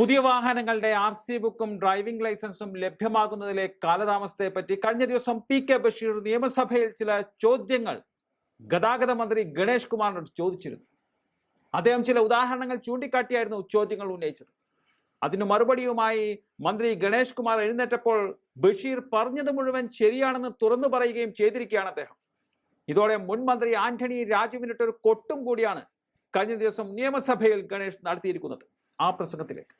പുതിയ വാഹനങ്ങളുടെ R C ബുക്കും ഡ്രൈവിംഗ് ലൈസൻസും ലഭ്യമാകുന്നതിലെ കാലതാമസത്തെ പറ്റി കഴിഞ്ഞ ദിവസം പി കെ ബഷീർ നിയമസഭയിൽ ചില ചോദ്യങ്ങൾ ഗതാഗത മന്ത്രി ഗണേഷ് കുമാറിനോട് ചോദിച്ചിരുന്നു. അദ്ദേഹം ചില ഉദാഹരണങ്ങൾ ചൂണ്ടിക്കാട്ടിയായിരുന്നു ചോദ്യങ്ങൾ ഉന്നയിച്ചത്. അതിന് മറുപടിയുമായി മന്ത്രി ഗണേഷ് കുമാർ എഴുന്നേറ്റപ്പോൾ ബഷീർ പറഞ്ഞത് മുഴുവൻ ശരിയാണെന്ന് തുറന്നു പറയുകയും ചെയ്തിരിക്കുകയാണ് അദ്ദേഹം. ഇതോടെ മുൻ മന്ത്രി ആന്റണി രാജുവിനിട്ടൊരു കൊട്ടും കൂടിയാണ് കഴിഞ്ഞ ദിവസം നിയമസഭയിൽ ഗണേഷ് നടത്തിയിരിക്കുന്നത് ആ പ്രസംഗത്തിലേക്ക്.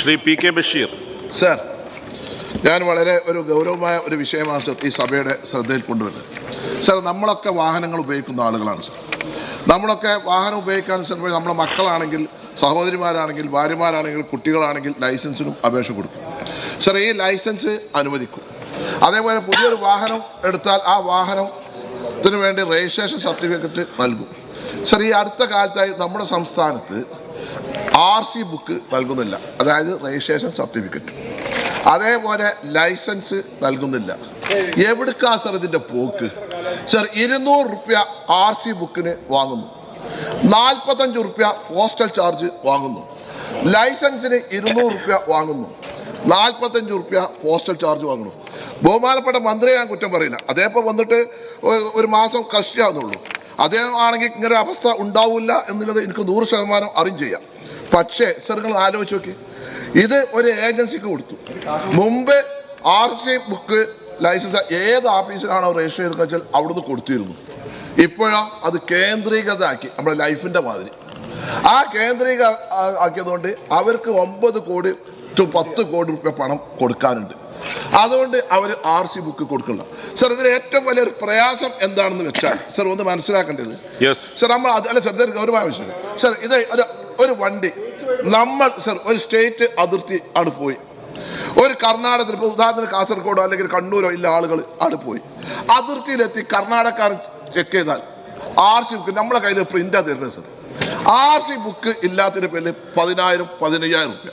Shri P K Basheer. Sir ഞാൻ വളരെ ഒരു ഗൗരവമായ ഒരു വിഷയമാണ് സർ ഈ സഭയുടെ ശ്രദ്ധയിൽ കൊണ്ടുവരുന്നത്. സർ നമ്മളൊക്കെ വാഹനങ്ങൾ ഉപയോഗിക്കുന്ന ആളുകളാണ് സർ. നമ്മളൊക്കെ വാഹനം ഉപയോഗിക്കാൻ ശ്രമിക്കുമ്പോൾ നമ്മുടെ മക്കളാണെങ്കിൽ സഹോദരിമാരാണെങ്കിൽ ഭാര്യമാരാണെങ്കിൽ കുട്ടികളാണെങ്കിൽ ലൈസൻസിനും അപേക്ഷ കൊടുക്കും. സർ ഈ ലൈസൻസ് അനുവദിക്കും. അതേപോലെ പുതിയൊരു വാഹനം എടുത്താൽ ആ വാഹനത്തിന് വേണ്ടി രജിസ്ട്രേഷൻ സർട്ടിഫിക്കറ്റ് നൽകും. സർ ഈ അടുത്ത കാലത്തായി നമ്മുടെ സംസ്ഥാനത്ത് ആർ സി ബുക്ക് നൽകുന്നില്ല. അതായത് രജിസ്ട്രേഷൻ സർട്ടിഫിക്കറ്റ് അതേപോലെ ലൈസൻസ് നൽകുന്നില്ല. എവിടുക്കാ സർ ഇതിന്റെ പോക്ക്? സർ ഇരുന്നൂറ് റുപ്യ ആർ സി ബുക്കിന് വാങ്ങുന്നു. നാൽപ്പത്തഞ്ച് റുപ്യ പോസ്റ്റൽ ചാർജ് വാങ്ങുന്നു. ലൈസൻസിന് ഇരുന്നൂറ് റുപ്യ വാങ്ങുന്നു. നാൽപ്പത്തഞ്ച് റുപ്യ പോസ്റ്റൽ ചാർജ് വാങ്ങുന്നു. ബഹുമാനപ്പെട്ട മന്ത്രിയെ ഞാൻ കുറ്റം പറയില്ല അതേപ്പോൾ വന്നിട്ട് ഒരു മാസം കഷ്ടിയാവുന്നുള്ളൂ. അദ്ദേഹം ആണെങ്കിൽ ഇങ്ങനെ അവസ്ഥ ഉണ്ടാവില്ല എന്നുള്ളത് എനിക്ക് നൂറ് ശതമാനം അറിയും ചെയ്യാം പക്ഷേ സർ നിങ്ങൾ ആലോചിച്ച് നോക്കി. ഇത് ഒരു ഏജൻസിക്ക് കൊടുത്തു. മുമ്പ് ആർ സി ബുക്ക് ലൈസൻസ് ഏത് ഓഫീസിലാണോ രജിസ്റ്റർ ചെയ്തെന്ന് വെച്ചാൽ അവിടുന്ന് കൊടുത്തിരുന്നു. ഇപ്പോഴോ അത് കേന്ദ്രീകൃതമാക്കി. നമ്മുടെ ലൈഫിന്റെ മാതിരി. ആ കേന്ദ്രീക ആക്കിയതുകൊണ്ട് അവർക്ക് ഒമ്പത് കോടി ടു പത്ത് കോടി റുപ്യ പണം കൊടുക്കാനുണ്ട്. അതുകൊണ്ട് അവർ ആർ സി ബുക്ക് കൊടുക്കില്ല സർ ഇതിന് ഏറ്റവും വലിയൊരു പ്രയാസം എന്താണെന്ന് വെച്ചാൽ സർ ഒന്ന് മനസ്സിലാക്കേണ്ടത്. സർ നമ്മൾ അത് അല്ല സർ ഗൗരവമായ വിഷയം. സർ ഇത് ഒരു ഒരു വണ്ടി. നമ്മൾ സർ ഒരു സ്റ്റേറ്റ് അതിർത്തി ആണ് പോയി. ഒരു കർണാടകത്തിൽ ഇപ്പോൾ ഉദാഹരണത്തിന് കാസർഗോഡോ അല്ലെങ്കിൽ കണ്ണൂരോ ഇല്ല ആളുകൾ ആണ് പോയി. അതിർത്തിയിലെത്തി കർണാടകക്കാരൻ ചെക്ക് ചെയ്താൽ ആർ സി ബുക്ക് നമ്മളെ കയ്യിൽ പ്രിന്റാ തരുന്നത് സർ ആർ സി ബുക്ക് ഇല്ലാത്തതിന് പേരിൽ പതിനായിരം പതിനയ്യായിരം റുപ്യ.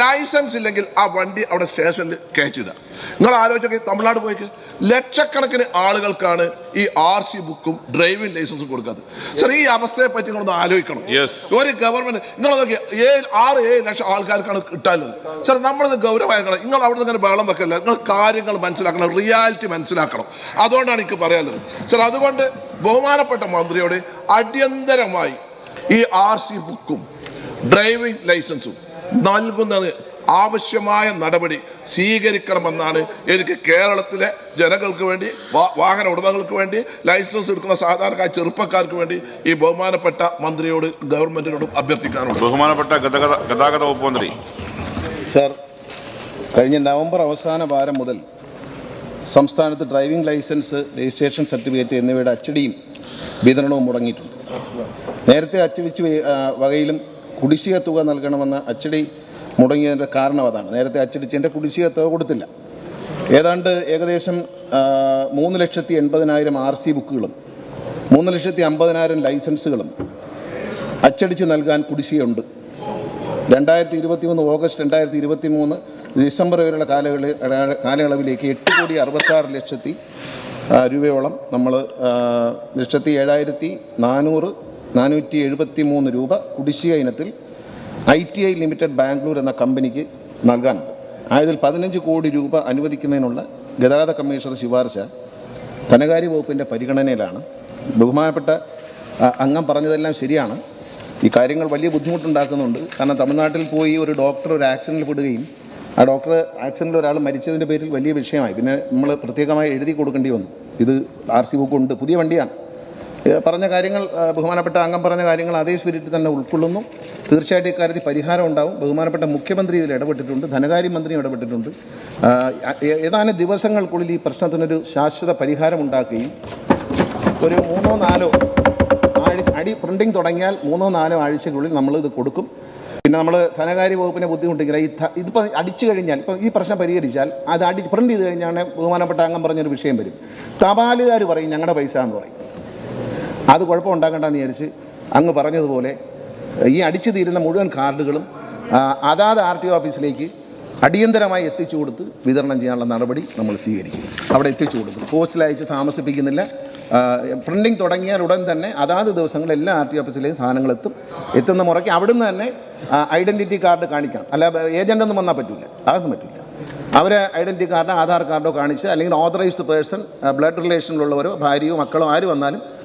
ലൈസൻസ് ഇല്ലെങ്കിൽ ആ വണ്ടി അവിടെ സ്റ്റേഷനിൽ കയറ്റിയിടുക നിങ്ങൾ ആലോചിച്ചൊക്കെ തമിഴ്നാട് പോയി ലക്ഷക്കണക്കിന് ആളുകൾക്കാണ് ഈ ആർ സി ബുക്കും ഡ്രൈവിംഗ് ലൈസൻസും കൊടുക്കാത്തത്. സർ ഈ അവസ്ഥയെ പറ്റി നിങ്ങളൊന്ന് ആലോചിക്കണം. ഒരു ഗവൺമെന്റ് നിങ്ങൾ നോക്കി ഏഴ് ആറ് ഏഴ് ലക്ഷം ആൾക്കാർക്കാണ് കിട്ടാനുള്ളത്. സർ നമ്മളിത് ഗൗരവമാക്കണം നിങ്ങൾ അവിടെ നിന്ന് ബഹളം വെക്കല്ല. നിങ്ങൾ കാര്യങ്ങൾ മനസ്സിലാക്കണം റിയാലിറ്റി മനസ്സിലാക്കണം. അതുകൊണ്ടാണ് എനിക്ക് പറയാനുള്ളത്. സർ അതുകൊണ്ട് ബഹുമാനപ്പെട്ട മന്ത്രിയോട് അടിയന്തരമായി ഈ ആർ സി ബുക്കും ഡ്രൈവിംഗ് ലൈസൻസും നൽകുന്നത് ആവശ്യമായ നടപടി സ്വീകരിക്കണമെന്നാണ് എനിക്ക് കേരളത്തിലെ ജനങ്ങൾക്ക് വേണ്ടി വാഹന ഉടമകൾക്ക് വേണ്ടി ലൈസൻസ് എടുക്കുന്ന സാധാരണക്കാർ ചെറുപ്പക്കാർക്ക് വേണ്ടി ഈ ബഹുമാനപ്പെട്ട മന്ത്രിയോട് ഗവൺമെന്റിനോടും അഭ്യർത്ഥിക്കാനുണ്ട് ബഹുമാനപ്പെട്ട ഗതാഗത ഗതാഗത വകുപ്പ് മന്ത്രി. സർ കഴിഞ്ഞ നവംബർ അവസാന വാരം മുതൽ സംസ്ഥാനത്ത് ഡ്രൈവിംഗ് ലൈസൻസ് രജിസ്ട്രേഷൻ സർട്ടിഫിക്കറ്റ് എന്നിവയുടെ അച്ചടിയും വിതരണവും മുടങ്ങിയിട്ടുണ്ട്. നേരത്തെ അച്ചടിച്ചു വകയിലും കുടിശ്ശിക തുക നൽകണമെന്ന് അച്ചടി മുടങ്ങിയതിന്റെ കാരണം അതാണ്. നേരത്തെ അച്ചടിച്ചതിന്റെ കുടിശ്ശിക തുക കൊടുത്തില്ല. ഏതാണ്ട് ഏകദേശം മൂന്ന് ലക്ഷത്തി എൺപതിനായിരം ആർ സി ബുക്കുകളും മൂന്ന് ലക്ഷത്തി അമ്പതിനായിരം ലൈസൻസുകളും അച്ചടിച്ച് നൽകാൻ കുടിശ്ശികയുണ്ട്. രണ്ടായിരത്തി ഇരുപത്തി മൂന്ന് ഓഗസ്റ്റ് രണ്ടായിരത്തി ഇരുപത്തി മൂന്ന് ഡിസംബർ വരെയുള്ള കാലകളിൽ കാലയളവിലേക്ക് എട്ട് കോടി അറുപത്താറ് ലക്ഷത്തി രൂപയോളം നമ്മൾ ലക്ഷത്തി ഏഴായിരത്തി നാനൂറ് നാനൂറ്റി എഴുപത്തി മൂന്ന് രൂപ കുടിശ്ശിക ഇനത്തിൽ I T I limited Bangalore എന്ന കമ്പനിക്ക് നൽകാനുണ്ട് ആയതിൽ പതിനഞ്ച് കോടി രൂപ അനുവദിക്കുന്നതിനുള്ള ഗതാഗത കമ്മീഷണർ ശുപാർശ ധനകാര്യ വകുപ്പിന്റെ പരിഗണനയിലാണ്. ബഹുമാനപ്പെട്ട അംഗം പറഞ്ഞതെല്ലാം ശരിയാണ്. ഈ കാര്യങ്ങൾ വലിയ ബുദ്ധിമുട്ടുണ്ടാക്കുന്നുണ്ട്. കാരണം തമിഴ്നാട്ടിൽ പോയി ഒരു ഡോക്ടർ ഒരു ആക്സിഡന്റിൽ പെടുകയും ആ ഡോക്ടർ ആക്സിഡന്റിൽ ഒരാൾ മരിച്ചതിന്റെ പേരിൽ വലിയ വിഷയമായി. പിന്നെ നമ്മൾ പ്രത്യേകമായി എഴുതി കൊടുക്കേണ്ടി വന്നു. ഇത് ആർ സി ബുക്ക് ഉണ്ട്. പുതിയ വണ്ടിയാണ്. പറഞ്ഞ കാര്യങ്ങൾ ബഹുമാനപ്പെട്ട അംഗം പറഞ്ഞ കാര്യങ്ങൾ അതേ സ്പിരിറ്റിൽ തന്നെ ഉൾക്കൊള്ളുന്നു. തീർച്ചയായിട്ടും ഇക്കാര്യത്തിൽ പരിഹാരം ഉണ്ടാവും. ബഹുമാനപ്പെട്ട മുഖ്യമന്ത്രി ഇതിൽ ഇടപെട്ടിട്ടുണ്ട് ധനകാര്യ മന്ത്രിയും ഇടപെട്ടിട്ടുണ്ട് ഏതാനും ദിവസങ്ങൾക്കുള്ളിൽ ഈ പ്രശ്നത്തിനൊരു ശാശ്വത പരിഹാരം ഉണ്ടാക്കുകയും ഒരു മൂന്നോ നാലോ ആഴ്ച അടി പ്രിന്റിംഗ് തുടങ്ങിയാൽ മൂന്നോ നാലോ ആഴ്ചക്കുള്ളിൽ നമ്മൾ ഇത് കൊടുക്കും. പിന്നെ നമ്മൾ ധനകാര്യ വകുപ്പിനെ ബുദ്ധിമുട്ടിക്കില്ല. ഈ ഇതിപ്പോൾ അടിച്ചു കഴിഞ്ഞാൽ ഇപ്പോൾ ഈ പ്രശ്നം പരിഹരിച്ചാൽ അത് അടി പ്രിന്റ് ചെയ്ത് കഴിഞ്ഞാൽ ബഹുമാനപ്പെട്ട അംഗം പറഞ്ഞൊരു വിഷയം വരും. തപാലുകാർ പറയും ഞങ്ങളുടെ പൈസ എന്ന് പറയും. അത് കുഴപ്പമുണ്ടാക്കണ്ടെന്ന് വിചാരിച്ച് അങ്ങ് പറഞ്ഞതുപോലെ ഈ അടിച്ചു തീരുന്ന മുഴുവൻ കാർഡുകളും അതാത് ആർ ടി ഒ ഓഫീസിലേക്ക് അടിയന്തരമായി എത്തിച്ചു കൊടുത്ത് വിതരണം ചെയ്യാനുള്ള നടപടി നമ്മൾ സ്വീകരിക്കും. അവിടെ എത്തിച്ചു കൊടുക്കും. പോസ്റ്റിൽ അയച്ച് താമസിപ്പിക്കുന്നില്ല. പ്രിന്റിങ് തുടങ്ങിയാൽ ഉടൻ തന്നെ അതാത് ദിവസങ്ങളിൽ എല്ലാ ആർ ടി ഓഫീസിലെയും സാധനങ്ങൾ എത്തും. എത്തുന്ന മുറയ്ക്ക് അവിടുന്ന് തന്നെ ഐഡന്റിറ്റി കാർഡ് കാണിക്കണം അല്ല ഏജന്റ് ഒന്നും വന്നാൽ പറ്റില്ല അതൊന്നും പറ്റില്ല അവരെ ഐഡന്റിറ്റി കാർഡോ ആധാർ കാർഡോ കാണിച്ച് അല്ലെങ്കിൽ ഓതറൈസ്ഡ് പേഴ്സൺ ബ്ലഡ് റിലേഷനിലുള്ളവരോ ഭാര്യയോ മക്കളോ ആര് വന്നാലും